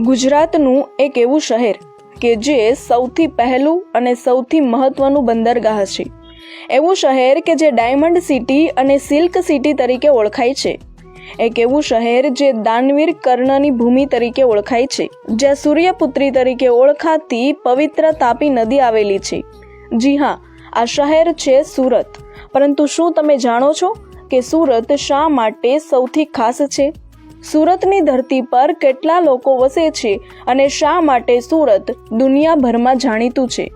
ગુજરાતનું એક એવું શહેર કે જે સૌથી પહેલું અને સૌથી મહત્વનું બંદરગાહ છે. એવું શહેર કે જે ડાયમંડ સિટી અને સિલ્ક સિટી તરીકે ઓળખાય છે. એક એવું શહેર જે દાનવીર કર્ણની ભૂમિ તરીકે ઓળખાય છે, જ્યાં સૂર્યપુત્રી તરીકે ઓળખાતી પવિત્ર તાપી નદી આવેલી છે. જી હા, આ શહેર છે સુરત. પરંતુ શું તમે જાણો છો કે સુરત શા માટે સૌથી ખાસ છે? સુરતની ધરતી પર કેટલા લોકો વસે છે અને શા માટે સુરત દુનિયાભરમાં જાણીતું છે?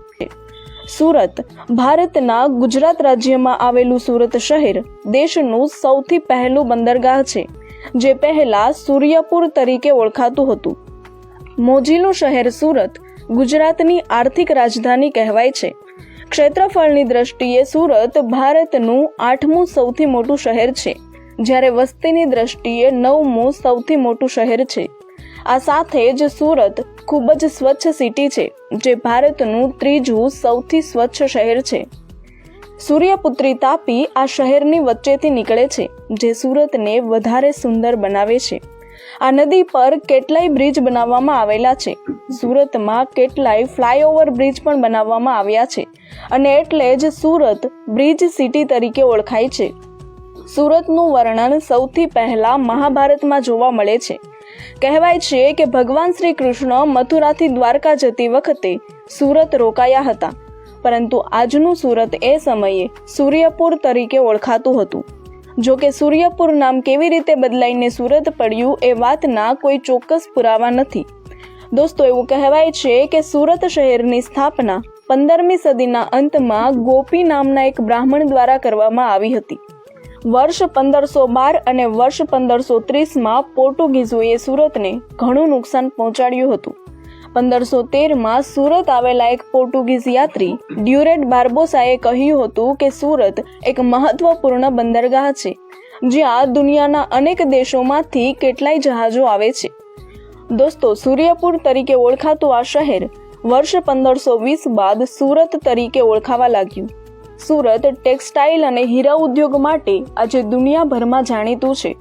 સુરત, ભારતના ગુજરાત રાજ્યમાં આવેલું સુરત શહેર દેશનું સૌથી પહેલું બંદરગાહ છે, જે પહેલા સૂર્યપુર તરીકે ઓળખાતું હતું. મોજીલું શહેર સુરત, ગુજરાતની આર્થિક રાજધાની કહેવાય છે. ક્ષેત્રફળની દ્રષ્ટિએ સુરત ભારતનું આઠમું સૌથી મોટું શહેર છે. જ્યારે વસ્તીની દ્રષ્ટિએ નવમું સૌથી મોટું શહેર છે. આ સાથે જ સુરત ખૂબ જ સ્વચ્છ સિટી છે, જે ભારતનું ત્રીજું સૌથી સ્વચ્છ શહેર છે. સૂર્યપુત્રી તાપી આ શહેરની વચ્ચેથી નીકળે છે, જે સુરતને વધારે સુંદર બનાવે છે. આ નદી પર કેટલાય બ્રિજ બનાવવામાં આવેલા છે. સુરતમાં કેટલાય ફ્લાયઓવર બ્રિજ પણ બનાવવામાં આવ્યા છે, અને એટલે જ સુરત બ્રિજ સિટી તરીકે ઓળખાય છે. સુરતનું વર્ણન સૌથી પહેલા મહાભારતમાં જોવા મળે છે. કહેવાય છે કે ભગવાન શ્રી કૃષ્ણ મથુરાથી દ્વારકા જતી વખતે સુરત રોકાયા હતા. પરંતુ આજનું સુરત એ સમયે સૂર્યપુર તરીકે ઓળખાતું હતું. જો કે સૂર્યપુર નામ કેવી રીતે બદલાઈને સુરત પડ્યું એ વાતના કોઈ ચોક્કસ પુરાવા નથી. દોસ્તો, એવું કહેવાય છે કે સુરત શહેરની સ્થાપના પંદરમી સદીના અંતમાં ગોપી નામના એક બ્રાહ્મણ દ્વારા કરવામાં આવી હતી. વર્ષ પંદરસો બાર અને વર્ષ પંદરસો ત્રીસમાં પોર્ટુગીઝોએ સુરતને ઘણું નુકસાન પહોંચાડ્યું હતું. પંદરસો તેરમાં સુરત આવેલા એક પોર્ટુગીઝ યાત્રી ડ્યુરેટ બાર્બોસાએ કહ્યું હતું કે સુરત એક મહત્વપૂર્ણ બંદરગાહ છે, જ્યાં દુનિયાના અનેક દેશોમાંથી કેટલાય જહાજો આવે છે. દોસ્તો, સૂર્યપુર તરીકે ઓળખાતું આ શહેર વર્ષ પંદરસો વીસ બાદ સુરત તરીકે ઓળખાવા લાગ્યું. સુરત ટેક્સટાઇલ અને હીરા ઉદ્યોગ માટે આજે દુનિયાભરમાં જાણીતું છે.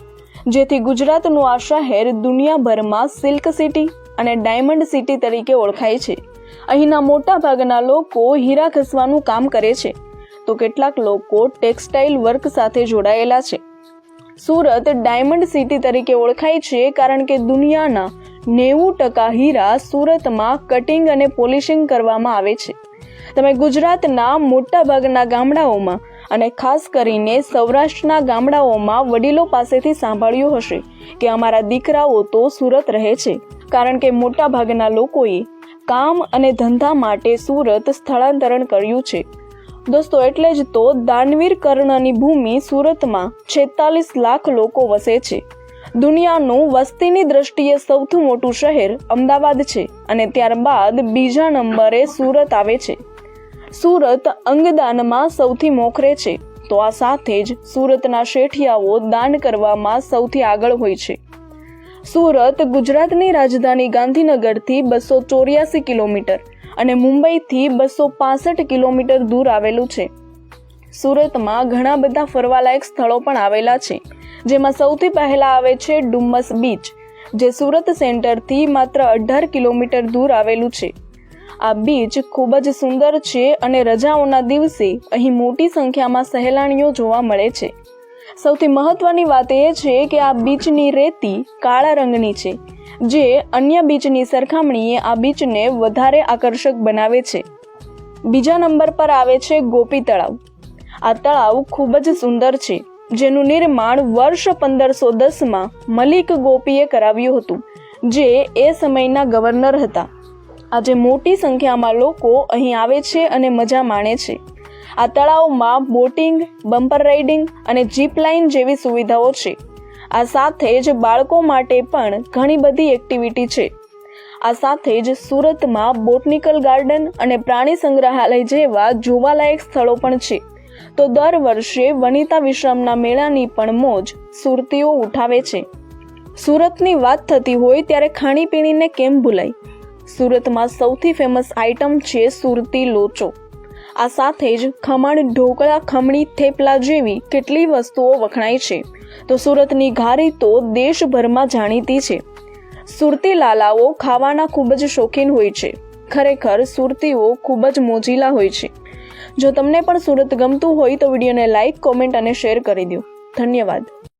જેથી ગુજરાતનું આ શહેર દુનિયાભરમાં સિલ્ક સિટી અને ડાયમંડ સિટી તરીકે ઓળખાય છે. અહીંના મોટા ભાગના લોકો હીરા ઘસવાનું કામ કરે છે. તો કેટલાક લોકો ટેક્સટાઇલ વર્ક સાથે જોડાયેલા છે. સુરત ડાયમંડ સિટી તરીકે ઓળખાય છે કારણ કે દુનિયાના નેવું ટકા હીરા સુરતમાં કટિંગ અને પોલિશિંગ કરવામાં આવે છે. તમે ગુજરાતના મોટા ભાગના ગામડાઓમાં અને ખાસ કરીને સૌરાષ્ટ્રના ગામડાઓમાં વડીલો પાસેથી સાંભળ્યું હશે કે અમારા દીકરાઓ તો સુરત રહે છે, કારણ કે મોટા ભાગના લોકોએ કામ અને ધંધા માટે સુરત સ્થળાંતરણ કર્યું છે. દોસ્તો, એટલે જ તો દાનવીર કર્ણની ભૂમિ સુરતમાં છેતાલીસ લાખ લોકો વસે છે. દુનિયાનું વસ્તીની દ્રષ્ટિએ સૌથી મોટું શહેર અમદાવાદ છે અને ત્યારબાદ બીજા નંબરે સુરત આવે છે. સુરત અંગદાનમાં સૌથી મોખરે છે. તો આ સાથે જ સુરતના શેઠિયાઓ દાન કરવામાં સૌથી આગળ હોય છે. સુરત ગુજરાતની રાજધાની ગાંધીનગરથી બસો ચોર્યાસી કિલોમીટર અને મુંબઈથી બસો પાસઠ કિલોમીટર દૂર આવેલું છે. સુરતમાં ઘણા બધા ફરવાલાયક સ્થળો પણ આવેલા છે. જેમાં સૌથી પહેલા આવે છે ડુમ્મસ બીચ, જે સુરત સેન્ટરથી માત્ર અઢાર કિલોમીટર દૂર આવેલું છે. આ બીચ ખૂબ જ સુંદર છે અને રજાઓના દિવસે અહીં મોટી સંખ્યામાં સહેલાણીઓ જોવા મળે છે. સૌથી મહત્વની વાત એ છે કે આ બીચની રેતી કાળા રંગની છે, જે અન્ય બીચની સરખામણીએ આ બીચને વધારે આકર્ષક બનાવે છે. બીજા નંબર પર આવે છે ગોપી તળાવ. આ તળાવ ખૂબ જ સુંદર છે, જેનું નિર્માણ વર્ષ પંદરસો દસમાં મલિક ગોપીએ કરાવ્યું હતું, જે એ સમયના ગવર્નર હતા. આજે મોટી સંખ્યામાં લોકો અહીં આવે છે અને મજા માણે છે. આ તળાવમાં બોટિંગ, બમ્પર રાઇડિંગ અને જીપ લાઇન જેવી સુવિધાઓ છે. આ સાથે જ બાળકો માટે પણ ઘણી બધી એક્ટિવિટી છે. આ સાથે જ સુરતમાં બોટનિકલ ગાર્ડન અને પ્રાણી સંગ્રહાલય જેવા જોવાલાયક સ્થળો પણ છે. તો દર વર્ષે વનિતા વિશ્રામના મેળાની પણ મોજ સુરતીઓ ઉઠાવે છે. સુરતની વાત થતી હોય ત્યારે ખાણીપીણીને કેમ ભૂલાય? સુરતમાં સૌથી ફેમસ આઇટમ છે સુરતી લોચો. આ સાથે જ ખમણ, ઢોકળા, ખમણી, થેપલા જેવી કેટલી વસ્તુઓ વખણાય છે. તો સુરતની ઘારી તો દેશભરમાં જાણીતી છે. સુરતી લાલાઓ ખાવાના ખૂબ જ શોખીન હોય છે. ખરેખર સુરતીઓ ખૂબ જ મોજીલા હોય છે. જો તમને પણ સુરત ગમતું હોય તો વિડીયોને લાઇક કોમેન્ટ અને શેર કરી દો. ધન્યવાદ.